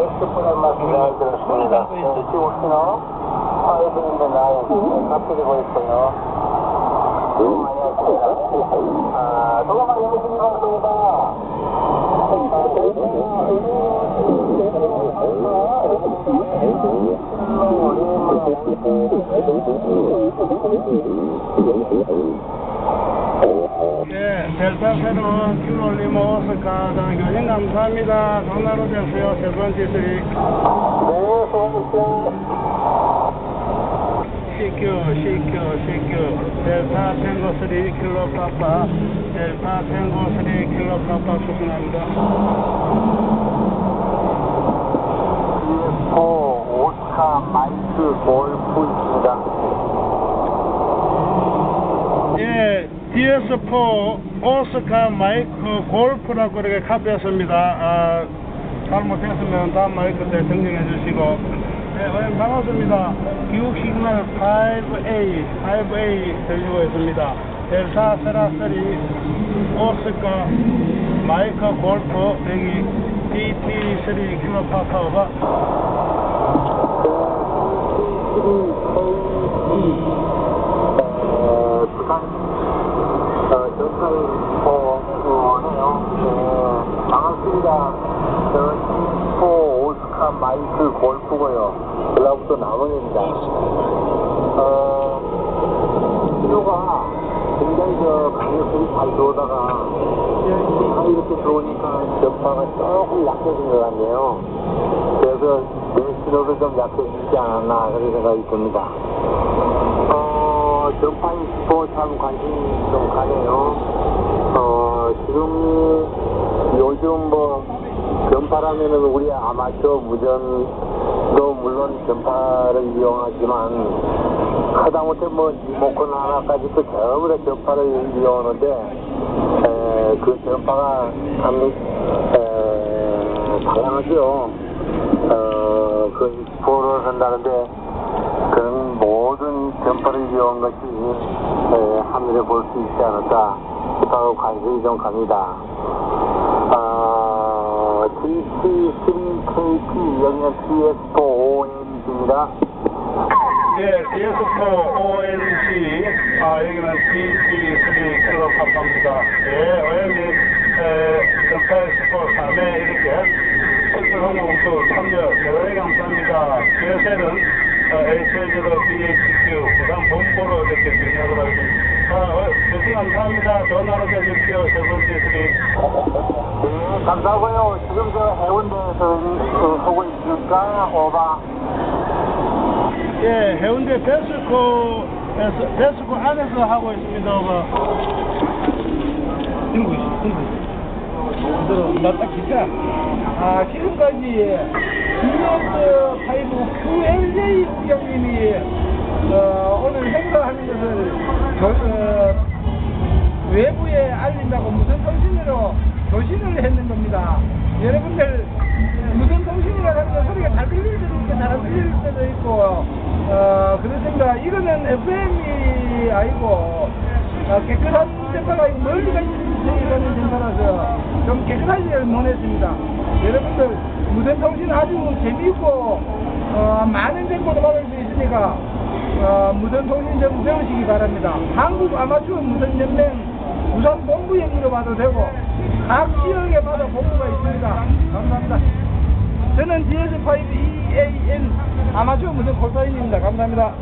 X분한 말씀 잘 들었습니다. 네, 지금 신호 5인데 나인 앞서고 있고요. 너무 많이 왔습니다. 아, 도망가 열심히 방송이다. 예, 델타 세로 큐롤리모 오스카 장교님 감사합니다. 전화로 되세요. 세 번째 수익. 네, 수고하셨습니다. CQ, CQ, CQ. 델타 탱고 3 킬로 파파. 델타 탱고 3 킬로 파파 수신합니다. CF5 오차 마이크 골프 있습니다. 예, DS4 오스카 마이크 골프라고 이렇게 카피했습니다. 아, 잘못했으면 다음 마이크 때 정정해 주시고. 네, 어머님 반갑습니다. 기욱 시그널 5A, 5A 들리고 있습니다. 델타 세라스리 오스카 마이크 골프 여기 DT3 킬로파카 오버. 어, 부산 어, 전파인포네요. 네, 반갑습니다. 저 C4 오스카 마이크 골프고요. 전라북도 남원입니다. 어, 신호가 굉장히 저 강력하게 잘 들어오다가 아, 이렇게 들어오니까 전파가 조금 약해진 것 같네요. 그래서 내 신호도 좀 약해지지 않았나 그런 생각이 듭니다. 어, 전파 인스포 참 관심 좀 가네요. 어, 지금 요즘 뭐 전파라면은 우리 아마추어 무전도 물론 전파를 이용하지만 하다못해 뭐 리모컨 하나까지 또 전부 다 전파를 이용하는데 에, 그 전파가 참 에, 다양하죠. 어, 그 인스포를 한다는데 전파를 이용한 것이 에, 하늘에 볼수 있지 않을까 싶어 관심이 좀 갑니다. 아, GT3KP 여기는 TS4OM입니다. 예, DS4 ONG, 아, 여기는 DT3 킬로 파파입니다. 예, OM이, 에, 전파 스포 3회 이렇게 특별 홍보공수 참여 대단히 감사합니다. 어, HLG로 BHQ 부산 본부로 이렇게 진행하도록 하겠습니다. 아, 어, 교수 감사합니다. 전화로 해주십시오. 수리. 네, 감사하고요. 지금 저 해운대에서 어, 하고 있으니까 오바. 예, 해운대 베스코, 베스, 베스코 안에서 하고 있습니다. 오버. 들고 있어, 들고 있어. 들어, 나딱 기차. 아, 지금까지 DS 5 QLJ 국장님이 어, 오늘 행사하는 것을 저, 어, 외부에 알린다고 무선 통신으로 조신을 했는 겁니다. 여러분들 무선 통신이라고 하면 소리가 잘 들릴 때도 있고 잘 안 들릴 때도 있고 어, 그렇습니다. 이거는 FM이 아니고 어, 깨끗한 아니고 멀리가 있는 전파라서 좀 깨끗하게 논했습니다. 여러분들 무선 통신 아주 재미있고 어, 많은 정보도 받을 수 있으니까 어, 무선 통신 좀 배우시기 바랍니다. 한국 아마추어 무선 연맹 부산 본부에 물어봐도 되고 각 지역에마다 본부가 있습니다. 감사합니다. 저는 DS5 EAN 아마추어 무선 골사인입니다. 감사합니다.